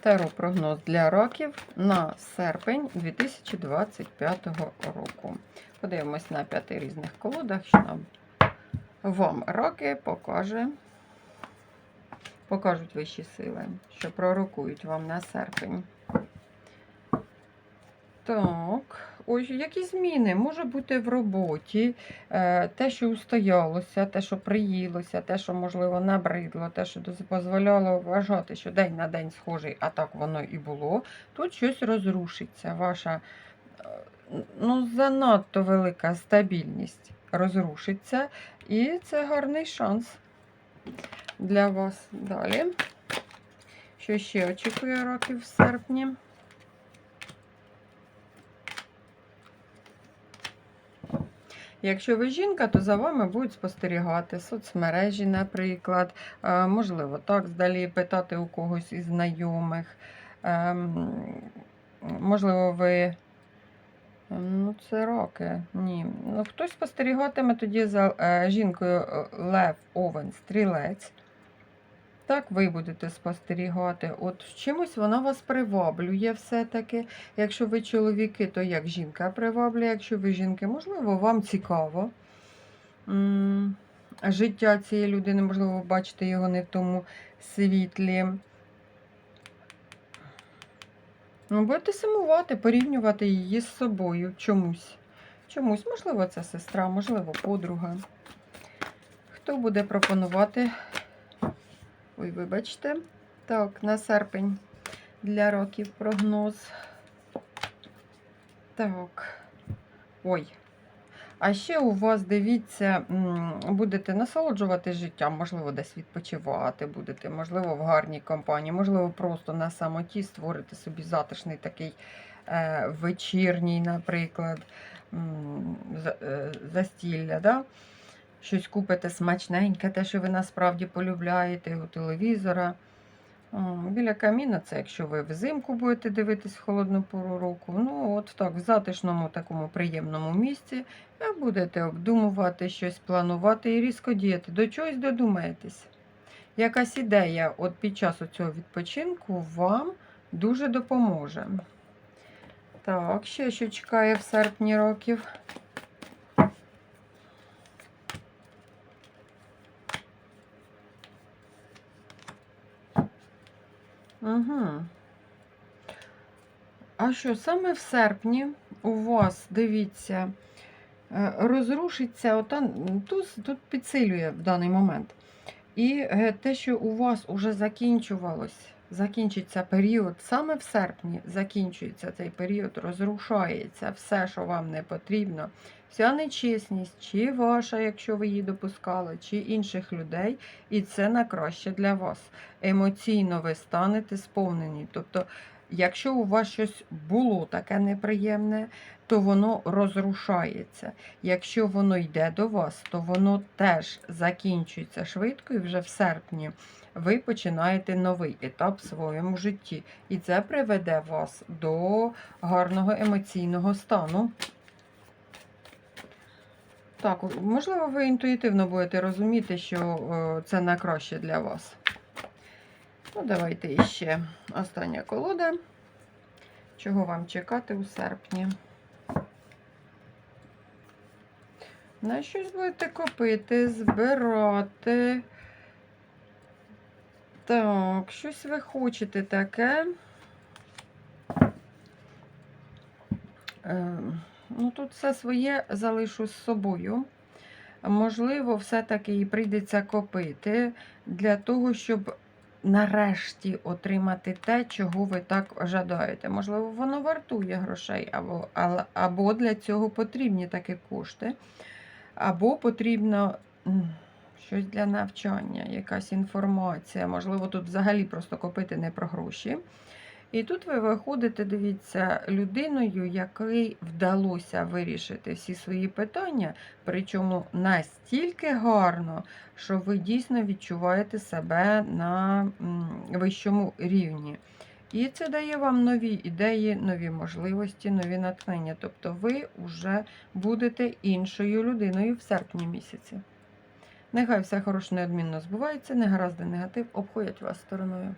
Таро прогноз для років на серпень 2025 року. Подивимось на п'яти різних колодах, що нам вам роки покаже, покажуть вищі сили, що пророкують вам на серпень. Так, ось які зміни може бути в роботі, е, те, що устоялося, те, що приїлося, те, що, можливо, набридло, те, що дозволяло вважати, що день на день схожий, а так воно і було. Тут щось розрушиться. Ваша е, ну, занадто велика стабільність розрушиться, і це гарний шанс для вас. Далі. Що ще очікує років в серпні? Якщо ви жінка, то за вами будуть спостерігати соцмережі, наприклад. Е, Можливо, так, здалі питати у когось із знайомих. Ем, Можливо, ви. Ну, це роки. Ні. Ну, хтось спостерігатиме тоді за е, жінкою е, Лев Овен, стрілець. Так, ви будете спостерігати. От чимось вона вас приваблює все-таки. Якщо ви чоловіки, то як жінка приваблює, якщо ви жінки, можливо, вам цікаво. Життя цієї людини, можливо, бачите його не в тому світлі. Ну, будете сумувати, порівнювати її з собою чомусь. Чомусь, можливо, це сестра, можливо, подруга. Хто буде пропонувати Ой, вибачте. Так, на серпень для років прогноз. Так. Ой. А ще у вас, дивіться, будете насолоджувати життям, можливо, десь відпочивати будете, можливо, в гарній компанії, можливо, просто на самоті створити собі затишний такий е, вечірній, наприклад, е, застілля. Да? Щось купите смачненьке, те, що ви насправді полюбляєте у телевізора. Біля каміна, це якщо ви взимку будете дивитись в холодну пору року. Ну, от так, в затишному такому приємному місці ви будете обдумувати щось, планувати і різко діяти. До чогось додумаєтесь. Якась ідея от під час цього відпочинку вам дуже допоможе. Так, ще що чекає в серпні років. Угу. А що саме в серпні у вас, дивіться, е, розрушиться, ота, тут, тут підсилює в даний момент. І е, те, що у вас уже закінчувалось, закінчиться період, саме в серпні закінчується цей період, розрушається все, що вам не потрібно. Вся нечесність, чи ваша, якщо ви її допускали, чи інших людей, і це на краще для вас. Емоційно ви станете сповнені. Тобто, якщо у вас щось було таке неприємне, то воно розрушається. Якщо воно йде до вас, то воно теж закінчується швидко, і вже в серпні ви починаєте новий етап в своєму житті. І це приведе вас до гарного емоційного стану. Так, можливо, ви інтуїтивно будете розуміти, що е, це на краще для вас. Ну, давайте іще остання колода. Чого вам чекати у серпні? На щось будете копити, збирати. Так, щось ви хочете таке. Ем, Ну, тут все своє залишу з собою. Можливо, все-таки і прийдеться копити для того, щоб нарешті отримати те, чого ви так жадаєте. Можливо, воно вартує грошей, або, або для цього потрібні такі кошти, або потрібно щось для навчання, якась інформація. Можливо, тут взагалі просто копити не про гроші. І тут ви виходите, дивіться, людиною, якій вдалося вирішити всі свої питання, причому настільки гарно, що ви дійсно відчуваєте себе на вищому рівні. І це дає вам нові ідеї, нові можливості, нові натхнення. Тобто ви вже будете іншою людиною в серпні місяці. Нехай все хороше неодмінно збувається, негаразди негатив обходять вас стороною.